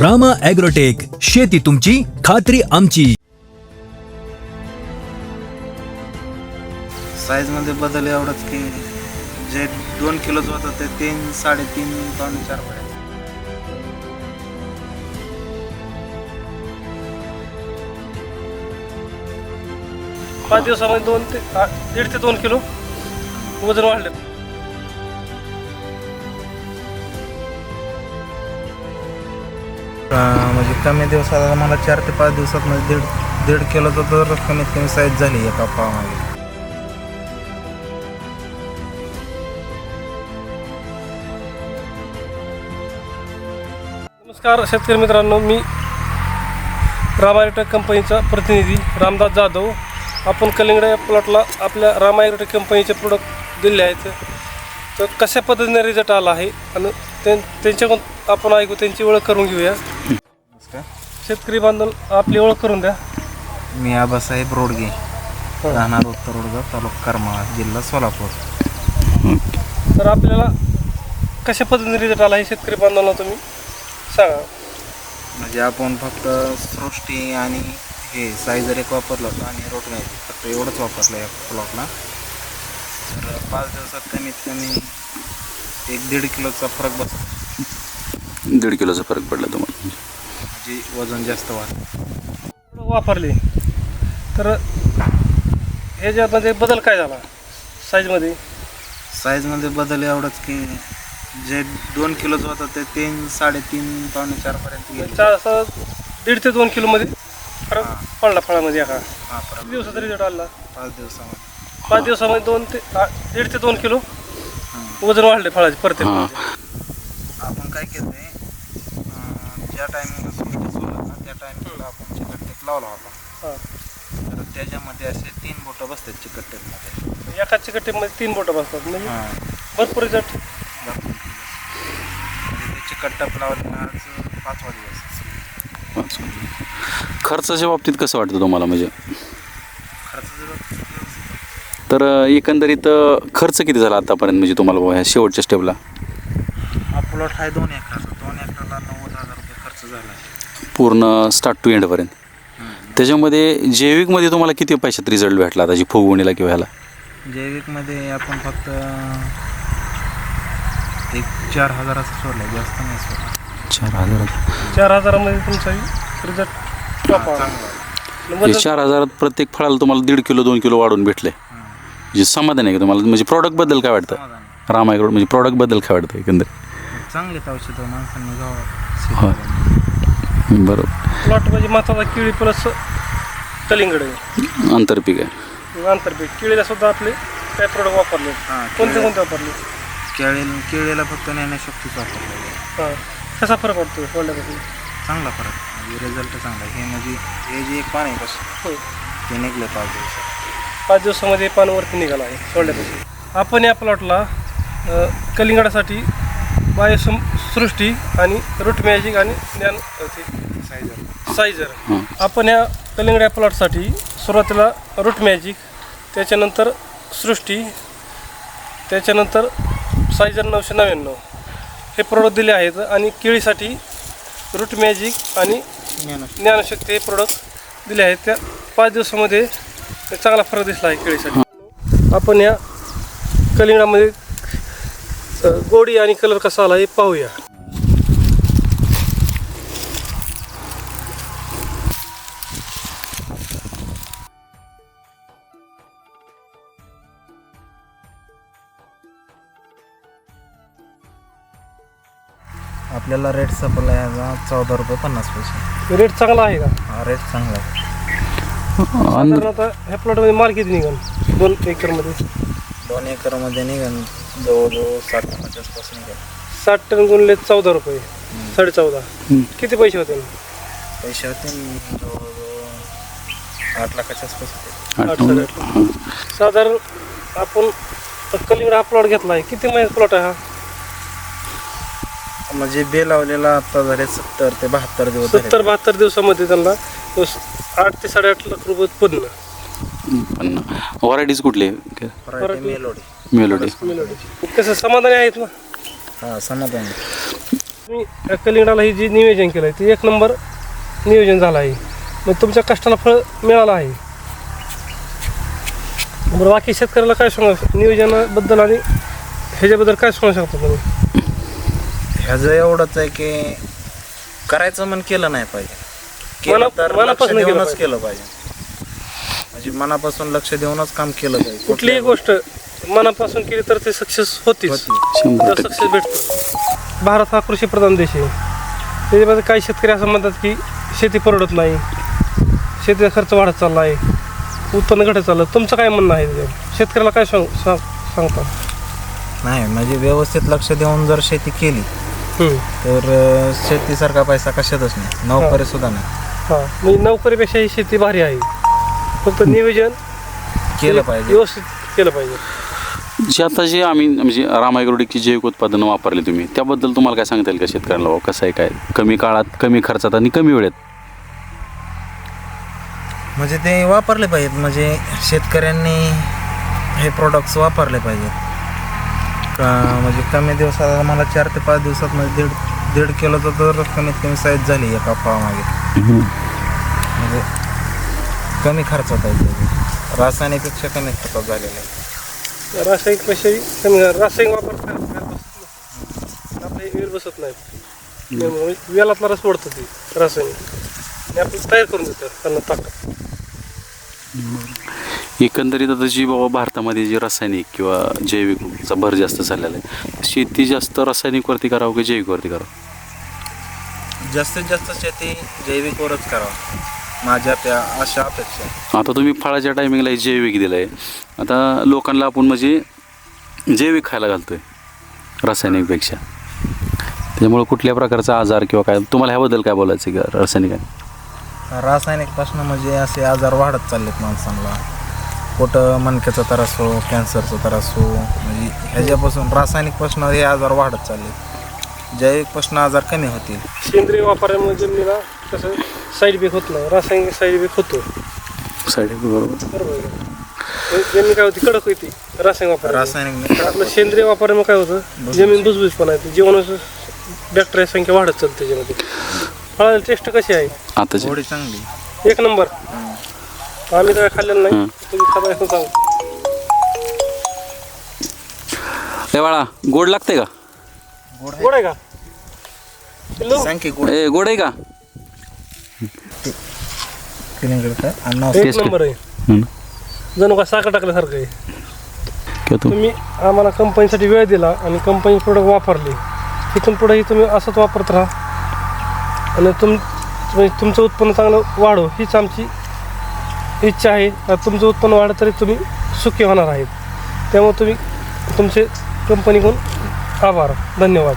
Rama agrotech शेती तुमची खात्री आमची. साईजमध्ये बदल एवढंच की जे दोन किलोचं होतं ते तीन साडेतीन पावणे चार पर्यंत. पाच दिवसामध्ये दोन ते दीड ते दोन किलो वजन वाढले. म्हणजे कमी दिवसात मला चार ते पाच दिवसात म्हणजे दीड दीड किलोचं तर कमीत कमी साईज झाली एका पावामागे नमस्कार शेतकरी मित्रांनो मी रामायटेक कंपनीचा प्रतिनिधी रामदास जाधव. आपण कलिंगडा या प्लॉटला आपल्या रामायटेक कंपनीचे प्रोडक्ट दिले आहेत. तर कशा पद्धतीने रिझल्ट आला आहे? आणि त्यां त्यांच्याकडून आपण ऐकू त्यांची ओळख करून घेऊया. नमस्कार शेतकरी बांधव आपली ओळख करून द्या. मी आबासाहेब रोडगे राहणार उत्तर रोडगाव तालुका करमाळा जिल्हा सोलापूर. तर आपल्याला कशा पद्धतीने रिझल्ट आला हे शेतकरी बांधवांना तुम्ही सांगा. म्हणजे आपण फक्त सृष्टी आणि हे साईजर एक वापरलं होतं आणि रोट मॅजिक फक्त एवढंच वापरलं या प्लॉटला तर पाच दिवसात कमीत कमी एक दीड किलोचा फरक बसला दीड किलोचा फरक पडला तुम्हाला. म्हणजे वजन जास्त वाढलं वापरले. तर ह्याच्यामध्ये बदल काय झाला? साईजमध्ये साईजमध्ये बदल एवढंच की जे दोन किलोचं होतं ते तीन साडेतीन पावणे चारपर्यंत गेलं. चा- असं दीड ते दोन किलोमध्ये फरक. पडला फळामध्ये एका. हा फरक दिवसाचा रिझल्ट आला? पाच दिवसामध्ये. पाच दिवसामध्ये दोन ते दीड ते दोन किलो. वजन वाढले फळाचे प्रत्येक हां. आपण काय केलं ज्या टायमिंगला सृष्टी सोडलं ना त्या टायमिंगला आपण चिकट टेप लावला होता. हां. तर त्याच्यामध्ये असे तीन बोटं बसतात चिकट टेपमध्ये एका चिकटीमध्ये तीन बोटं बसतात म्हणजे हां. भरपूर रिझल्ट भरपूर दिवस. म्हणजे ते चिकट टेप लावले ना आज पाचवा दिवस. खर्चाच्या बाबतीत कसं वाटतं तुम्हाला म्हणजे? खर्च जर तर अं, एकंदरीत अं, खर्च किती झाला आतापर्यंत म्हणजे तुम्हाला बुवा ह्या शेवटच्या स्टेपला हा प्लॉट आहे दोन एकराचा दोन एकराला नव्वद हजार रुपये खर्च झाला आहे पूर्ण स्टार्ट टू एंडपर्यंत त्याच्यामध्ये जैविकमध्ये तुम्हाला किती पैशात रिझल्ट भेटला आता जी फुगवणीला किंवा ह्याला? जैविकमध्ये आपण फक्त एक चार हजाराचं सोडलं जास्त नाही सोडलं. चार हजार. चार हजारामध्ये तुमचा रिझल्ट टॉप आला आणि वजन चार हजारात प्रत्येक फळाला तुम्हाला दीड किलो दोन किलो वाढून भेटले म्हणजे समाधान आहे का तुम्हाला? म्हणजे प्रॉडक्टबद्दल काय वाटतं? समाधान. रामायगड म्हणजे प्रॉडक्टबद्दल काय वाटतं एकंदरीत? चांगलीच औषधं माणसांनी बरोबर. प्लॉट म्हणजे महत्त्वाचा केळी प्लस कलिंगड. आंतरपीक आहे. आंतरपीक. केळीला सुद्धा आपले काय प्रोडक्ट वापरले. हां कोणते कोणते वापरले? केळी केळीला फक्त ज्ञानशक्तीच वापरलेलं आहे हां. कसा फरक पडतो सोडल्यापासून चांगला फरक. म्हणजे रिझल्ट चांगला आहे. हे म्हणजे हे जे एक पान आहे कसं होय ते निघलं पाच दिवसात पाच दिवसामध्ये पान वरती निघाला आहे सोडल्यापासून आपण या प्लॉटला अ, कलिंगडासाठी बायोसम सृष्टी आणि रूट मॅजिक आणि ज्ञान सायझर. हां. आपण या कलिंगड या प्लॉटसाठी सुरुवातीला रूट मॅजिक त्याच्यानंतर सृष्टी त्याच्यानंतर सायझर नऊशे नव्याण्णव. हे प्रोडक्ट दिले आहेत आणि केळीसाठी रूट मॅजिक आणि ज्ञानशक्ती ज्ञानशक्ती हे प्रोडक्ट दिले आहेत. त्या पाच दिवसामध्ये चांगला फरक दिसला आहे केळीसाठी. आपण या कलिंगडामध्ये गोडी आणि कलर कसा आला हे पाहूया. आपल्याला रेट सप्लाय याचा चौदा रुपये पन्नास पैसे. रेट चांगला आहे का? हा रेट चांगला आहे. साधारण आता ह्या प्लॉटमध्ये माल किती निघाल? दोन एकरमध्ये. दोन एकरमध्ये निघन जवळजवळ साठ निघेल साठ टन गुणले चौदा रुपये. साडे चौदा हम्म. किती पैसे होते? पैसे होते जवळजवळ आठ लाखाच्या आसपास होते. आठ आठ लाख. साधारण आपण कलिंगड हा प्लॉट घेतला आहे. किती महिन्यात प्लॉट आहे हा? म्हणजे बे लावलेला आता झाले सत्तर ते बहात्तर दिवस झाले. सत्तर बहात्तर दिवसामध्ये त्यांना आठ ते साडेआठ लाख रुपये उत्पन्न. पण व्हरायटीज कुठले? Variety. मेलोडी. मेलोडी. कसं समाधानी आहेत ना? हा समाधान. तुम्ही कलिंगडाला ही जी नियोजन केलं आहे ते एक नंबर नियोजन झालं आहे. मग तुमच्या कष्टाला फळ मिळालं आहे. बरं बाकी शेतकऱ्याला काय सांगा? नियोजनाबद्दल आणि ह्याच्याबद्दल काय सांगू शकता तुम्ही? ह्याचं एवढंच आहे की करायचं मन केलं नाही पाहिजे. केलं मना- तर लक्ष मनापासून केलं देऊनच पाहिजे. केलं पाहिजे. म्हणजे मनापासून लक्ष देऊनच काम केलं पाहिजे. कुठलीही गोष्ट मनापासून केली तर ते सक्सेस होतीच. सक्सेस भेटतो. भारत हा कृषीप्रधान देश आहे. त्याच्यामध्ये काही शेतकरी असं म्हणतात की शेती परवडत नाही. शेतीचा खर्च वाढत चालला आहे उत्पन्न घटत चाललं. तुमचं काय म्हणणं आहे? शेतकऱ्याला काय सांग सांग सांगता? नाही म्हणजे व्यवस्थित लक्ष देऊन जर शेती केली. तर शेतीसारखा पैसा कशातच नाही. नोकरी सुद्धा नाही. हां. म्हणजे नोकरीपेक्षा ही शेती भारी आहे. फक्त नियोजन केलं पाहिजे. व्यवस्थित केलं पाहिजे. जे आता जे आम्ही म्हणजे रामायग्रोडिकची जैविक उत्पादनं वापरली तुम्ही त्याबद्दल तुम्हाला काय सांगता येईल का शेतकऱ्यांना? भाऊ कसं आहे काय? कमी काळात कमी खर्चात आणि कमी वेळेत? म्हणजे ते वापरले पाहिजेत म्हणजे शेतकऱ्यांनी हे प्रोडक्ट्स वापरले पाहिजेत. का म्हणजे कमी दिवसात मला चार ते पाच दिवसात म्हणजे दीड दीड किलोचं तर कमीत कमी साईज झाली एका फळामागे म्हणजे कमी खर्चात आहे रासायनिकपेक्षा कमी खर्चात झालेलं आहे. रासायनिकपेक्षा कमी रासायनिक वापर नाही. आपले वेळ बसत नाहीत. त्यामुळे वेलातला रस ओढतं ते रासायनिक. आणि आपलं तयार करून देतं त्यांना ताकद. एकंदरीत आता जी बाबा भारतामध्ये जी रासायनिक किंवा जैविकचा भर जास्त झालेला आहे शेती जास्त रासायनिकवरती करावं की जैविकवरती करावं? जास्तीत जास्त शेती जैविकवरच करावं. माझ्या त्या अशा अपेक्षा. आता तुम्ही फळाच्या टायमिंगला हे जैविक दिलं आहे आता लोकांना आपण म्हणजे जैविक खायला घालतोय रासायनिकपेक्षा. त्यामुळे कुठल्या प्रकारचा आजार किंवा काय तुम्हाला ह्याबद्दल काय बोलायचं आहे का रासायनिक आहे? रासायनिकपासून म्हणजे असे आजार वाढत चाललेत माणसांना. कुठं मणक्याचा त्रास हो कॅन्सरचा त्रास हो म्हणजे ह्याच्यापासून रासायनिकपासून हे आजार वाढत चालले जैविकपासून आजार कमी होतील. सेंद्रिय वापरामुळे जमिनीला कसं साईड इफेक्ट होत नाही रासायनिक साईड इफेक्ट होतो. साईड बरोबर. बरोबर. आहे का? जमीन काय होती? कडक होती रासायनिक वापर रासायनिक आपलं सेंद्रिय वापरामुळे काय होतं? जमीन बुजबुज पण आहे जीवनाचं बॅक्टेरिया संख्या वाढत चालते त्याच्यामध्ये फळाची टेस्ट कशी आहे? आताचे थोडी चांगली. एक नंबर. आम्ही काय खाल्लेलं नाही हं. तुम्ही खाता असं सांग. ए बाळा गोड लागते का? गोड आहे. का? पिल्लू? सांग की गोड. ए गोड आहे का? एक. नंबर आहे. हं. जणू का साखर टाकल्यासारखं आहे. तुम्ही आम्हाला कंपनीसाठी वेळ दिला आणि कंपनी प्रोडक्ट वापरले. तिथून पुढेही तुम्ही असंच वापरत राहा. आणि तुम म्हणजे तुमचं उत्पन्न चांगलं वाढो हीच आमची इच्छा आहे. आणि तुमचं उत्पन्न वाढलं तरी तुम्ही सुखी होणार आहेत. त्यामुळे तुम्ही तुमचे कंपनीकडून आभार. धन्यवाद.